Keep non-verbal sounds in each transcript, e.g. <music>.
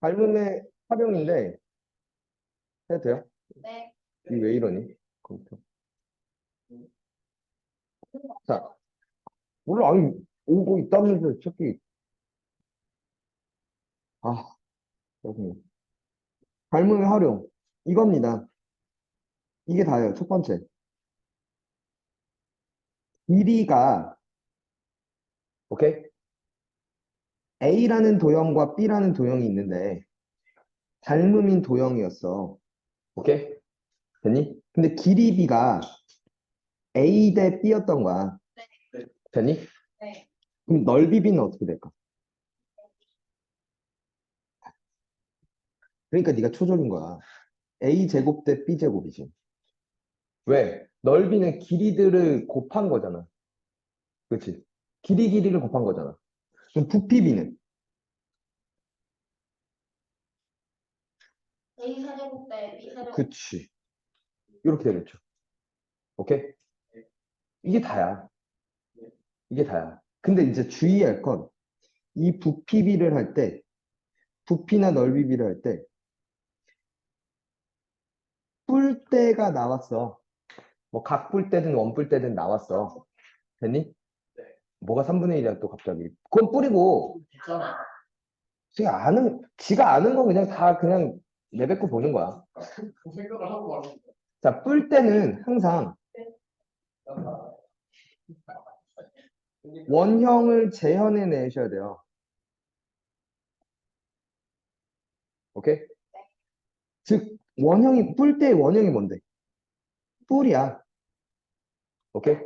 닮음의 활용인데 해도 돼요? 네. 이 왜 이러니? 컴퓨터. 자, 몰라 아니 오고 있다면서 저기 아 여기 닮음의 활용 이겁니다. 이게 다예요. 첫 번째 길이가 오케이 A라는 도형과 B라는 도형이 있는데 닮음인 도형이었어. 오케이? 됐니? 근데 길이 B가 A 대 B였던 거야. 네. 됐니? 네. 그럼 넓이 B는 어떻게 될까? 그러니까 네가 초절인 거야. A 제곱 대 B 제곱이지. 왜? 넓이는 길이들을 곱한 거잖아. 그렇지? 길이 길이를 곱한 거잖아. 그럼 부피 B는 A 사제곱 대 B 사제곱. 그치. 이렇게 되겠죠. 오케이? 이게 다야. 이게 다야. 근데 이제 주의할 건 이 부피비를 할 때, 부피나 넓이비를 할 때, 뿔대가 나왔어. 뭐 각 뿔대든 원 뿔대든 나왔어. 됐니? 뭐가 3분의 1이야 또 갑자기. 그건 뿔이고, 있잖아. 지가 아는, 지가 아는 건 그냥 다 그냥 내뱉고 보는 거야. 그 생각을 하고 하는 거야. 자, 뿔대는 항상 <laughs> 원형을 재현해 내셔야 돼요. 오케이? 즉, 원형이, 뿔대의 원형이 뭔데? 뿔이야. 오케이?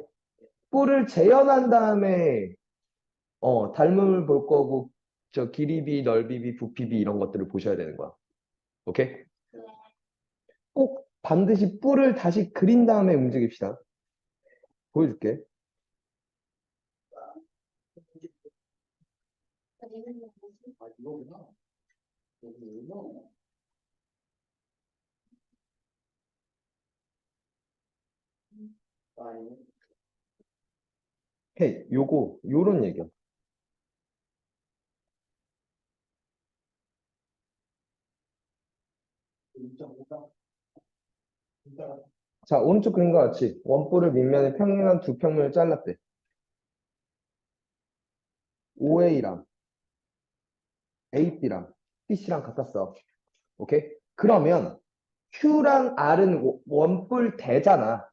뿔을 재현한 다음에, 어, 닮음을 볼 거고, 저 길이 비, 넓이 비, 부피 비 이런 것들을 보셔야 되는 거야. 오케이? 꼭 반드시 뿔을 다시 그린 다음에 움직입시다. 보여줄게. 아, 이거구나. 이거구나. 아니, 헤이, 요거, 요런 얘기야. 자, 오른쪽 그림과 같이 원뿔을 밑면에 평행한 두 평면을 잘랐대. OA랑 AB랑 BC랑 같았어. 오케이? 그러면 Q랑 R은 워- 원뿔 대잖아.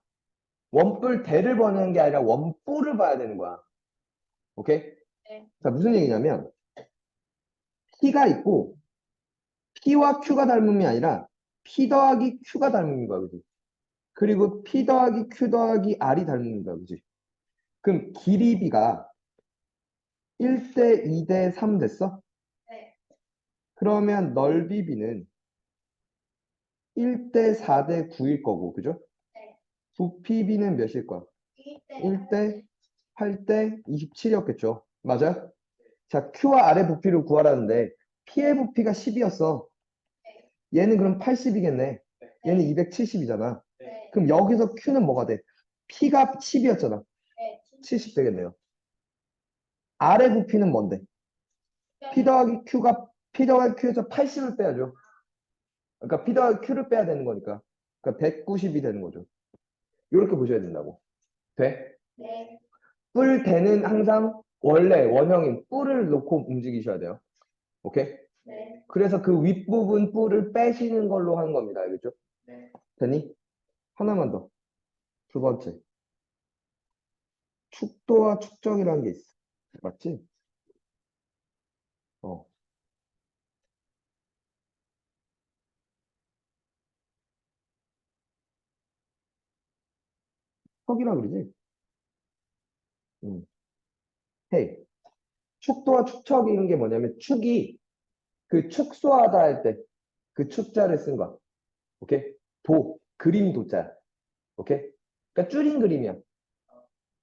원뿔 대를 보는 게 아니라 원뿔을 봐야 되는 거야. 오케이? 네. 자, 무슨 얘기냐면 P가 있고 P와 Q가 닮음이 아니라 P 더하기 Q가 닮음인 거야. 그지? 그리고 P 더하기 Q 더하기 R이 닮는 거야. 그지? 그럼 길이 B가 1대 2대 3 됐어? 네. 그러면 넓이 B는 1대 4대 9일 거고, 그죠? 네. 부피 B는 몇일 거야? 1대 1대 8대 27이었겠죠. 맞아요? 자, Q와 R의 부피를 구하라는데 P의 부피가 10이었어. 얘는 그럼 80이겠네. 얘는 270이잖아. 네. 그럼 여기서 Q는 뭐가 돼? P가 10이었잖아. 네. 70 되겠네요. R의 부피는 뭔데? P 더하기 Q가 P 더하기 Q에서 80을 빼야죠. 그러니까 P 더하기 Q를 빼야 되는 거니까. 그러니까 190이 되는 거죠. 이렇게 보셔야 된다고. 돼? 네. 뿔 대는 항상 원래 원형인 뿔을 놓고 움직이셔야 돼요. 오케이? 네. 그래서 그 윗부분 뿔을 빼시는 걸로 하는 겁니다. 알겠죠? 네. 되니? 하나만 더. 두 번째. 축도와 축적이라는 게 있어. 맞지? 어. 척이라 그러지? 음. 헤이. 축도와 축척이는 게 뭐냐면 축이 그 축소하다 할 때 그 축자를 쓴 거야. 오케이? 도, 그림 도자. 오케이? 그러니까 줄인 그림이야.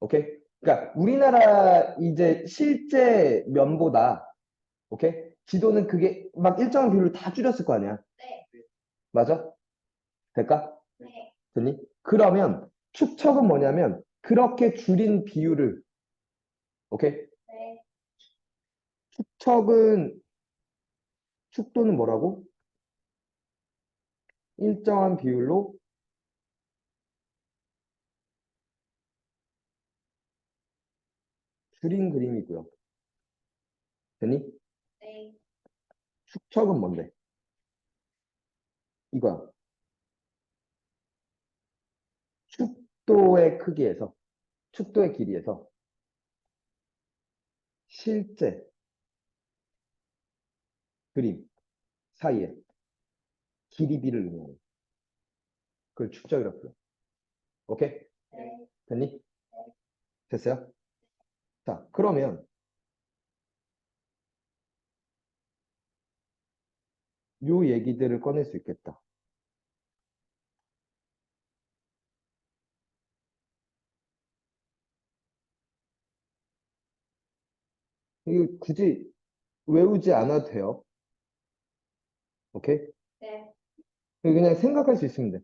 오케이? 그러니까 우리나라 이제 실제 면보다 오케이? 지도는 그게 막 일정한 비율을 다 줄였을 거 아니야. 네. 맞아? 될까? 네. 됐니? 그러면 축척은 뭐냐면 그렇게 줄인 비율을 오케이? 네. 축척은 축도는 뭐라고? 일정한 비율로 줄인 그림이고요. 됐니? 네. 축척은 뭔데? 이거야. 축도의 크기에서, 축도의 길이에서 실제 그림 사이에 길이비를 의미하는 그걸 축적이라고 불러. 오케이? 네. 됐니? 됐어요? 자, 그러면 요 얘기들을 꺼낼 수 있겠다. 이거 굳이 외우지 않아도 돼요. 오케이? 네. 그냥 생각할 수 있으면 돼.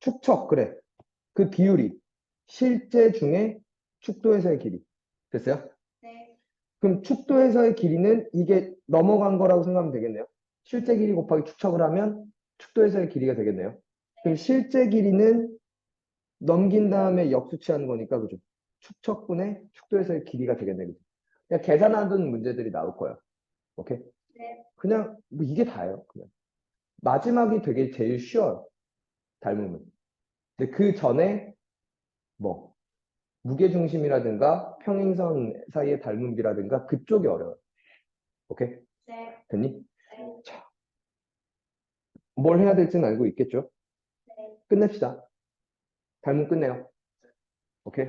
축척, 그래. 그 비율이 실제 중에 축도에서의 길이. 됐어요? 네. 그럼 축도에서의 길이는 이게 넘어간 거라고 생각하면 되겠네요. 실제 길이 곱하기 축척을 하면 축도에서의 길이가 되겠네요. 그럼 실제 길이는 넘긴 다음에 역수치하는 거니까 그죠? 축척분의 축도에서의 길이가 되겠네. 그죠? 그냥 계산하던 문제들이 나올 거예요. 오케이? 네. 그냥 뭐 이게 다예요. 그냥 마지막이 되게 제일 쉬워요. 닮으면. 근데 그 전에 뭐 무게중심이라든가 평행선 사이의 닮음비라든가 그쪽이 어려워요. 오케이? 네. 됐니? 네. 뭘 해야 될지는 알고 있겠죠? 네. 끝냅시다. 닮음 끝내요. 오케이?